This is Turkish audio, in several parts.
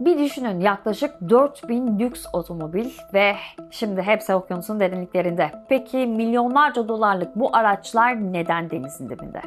Bir düşünün yaklaşık 4000 lüks otomobil ve şimdi hepsi okyanusun derinliklerinde. Peki milyonlarca dolarlık bu araçlar neden denizin dibinde?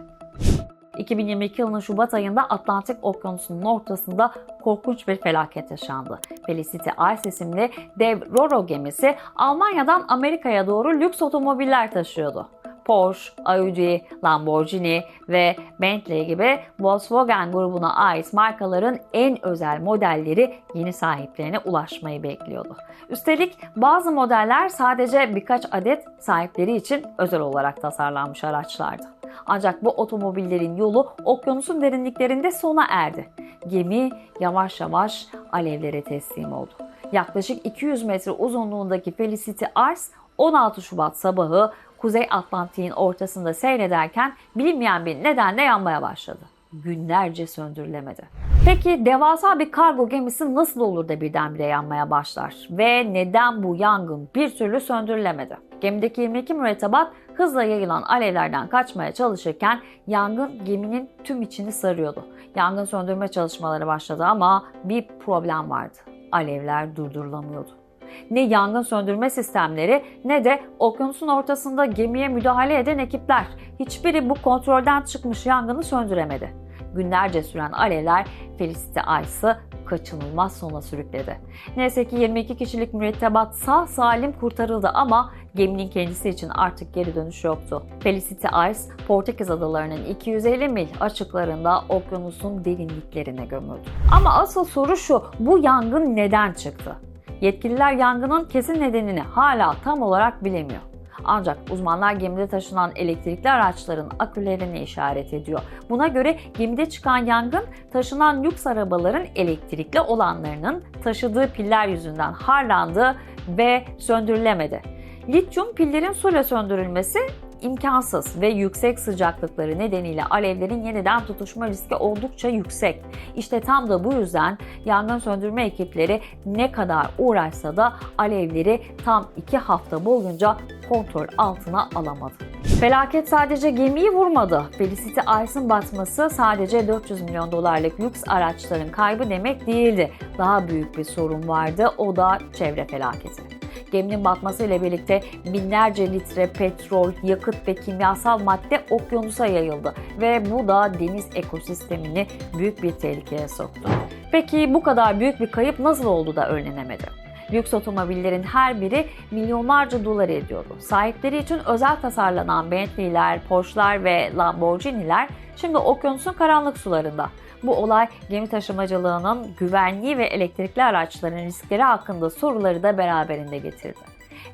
2022 yılının Şubat ayında Atlantik Okyanusu'nun ortasında korkunç bir felaket yaşandı. Felicity Ice isimli dev Roro gemisi Almanya'dan Amerika'ya doğru lüks otomobiller taşıyordu. Porsche, Audi, Lamborghini ve Bentley gibi Volkswagen grubuna ait markaların en özel modelleri yeni sahiplerine ulaşmayı bekliyordu. Üstelik bazı modeller sadece birkaç adet sahipleri için özel olarak tasarlanmış araçlardı. Ancak bu otomobillerin yolu okyanusun derinliklerinde sona erdi. Gemi yavaş yavaş alevlere teslim oldu. Yaklaşık 200 metre uzunluğundaki Felicity Ars 16 Şubat sabahı Kuzey Atlantik'in ortasında seyrederken bilinmeyen bir nedenle yanmaya başladı. Günlerce söndürülemedi. Peki devasa bir kargo gemisi nasıl olur da birdenbire yanmaya başlar? Ve neden bu yangın bir türlü söndürülemedi? Gemideki 22 mürettebat hızla yayılan alevlerden kaçmaya çalışırken yangın geminin tüm içini sarıyordu. Yangın söndürme çalışmaları başladı ama bir problem vardı. Alevler durdurulamıyordu ne yangın söndürme sistemleri ne de okyanusun ortasında gemiye müdahale eden ekipler. Hiçbiri bu kontrolden çıkmış yangını söndüremedi. Günlerce süren alevler Felicity Ice'ı kaçınılmaz sona sürükledi. Neyse ki 22 kişilik mürettebat sağ salim kurtarıldı ama geminin kendisi için artık geri dönüş yoktu. Felicity Ice, Portekiz adalarının 250 mil açıklarında okyanusun derinliklerine gömüldü. Ama asıl soru şu, bu yangın neden çıktı? Yetkililer yangının kesin nedenini hala tam olarak bilemiyor. Ancak uzmanlar gemide taşınan elektrikli araçların akülerini işaret ediyor. Buna göre gemide çıkan yangın taşınan lüks arabaların elektrikli olanlarının taşıdığı piller yüzünden harlandı ve söndürülemedi. Lityum pillerin suyla söndürülmesi imkansız ve yüksek sıcaklıkları nedeniyle alevlerin yeniden tutuşma riski oldukça yüksek. İşte tam da bu yüzden yangın söndürme ekipleri ne kadar uğraşsa da alevleri tam 2 hafta boyunca kontrol altına alamadı. Felaket sadece gemiyi vurmadı. Felicity Ice'ın batması sadece 400 milyon dolarlık lüks araçların kaybı demek değildi. Daha büyük bir sorun vardı. O da çevre felaketi. Geminin batması ile birlikte binlerce litre petrol, yakıt ve kimyasal madde okyanusa yayıldı ve bu da deniz ekosistemini büyük bir tehlikeye soktu. Peki bu kadar büyük bir kayıp nasıl oldu da önlenemedi? Lüks otomobillerin her biri milyonlarca dolar ediyordu. Sahipleri için özel tasarlanan Bentley'ler, Porsche'lar ve Lamborghini'ler şimdi okyanusun karanlık sularında. Bu olay gemi taşımacılığının güvenliği ve elektrikli araçların riskleri hakkında soruları da beraberinde getirdi.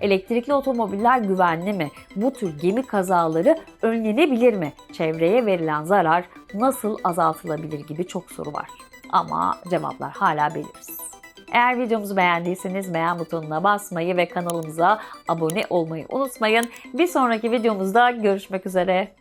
Elektrikli otomobiller güvenli mi? Bu tür gemi kazaları önlenebilir mi? Çevreye verilen zarar nasıl azaltılabilir gibi çok soru var. Ama cevaplar hala belirsiz. Eğer videomuzu beğendiyseniz beğen butonuna basmayı ve kanalımıza abone olmayı unutmayın. Bir sonraki videomuzda görüşmek üzere.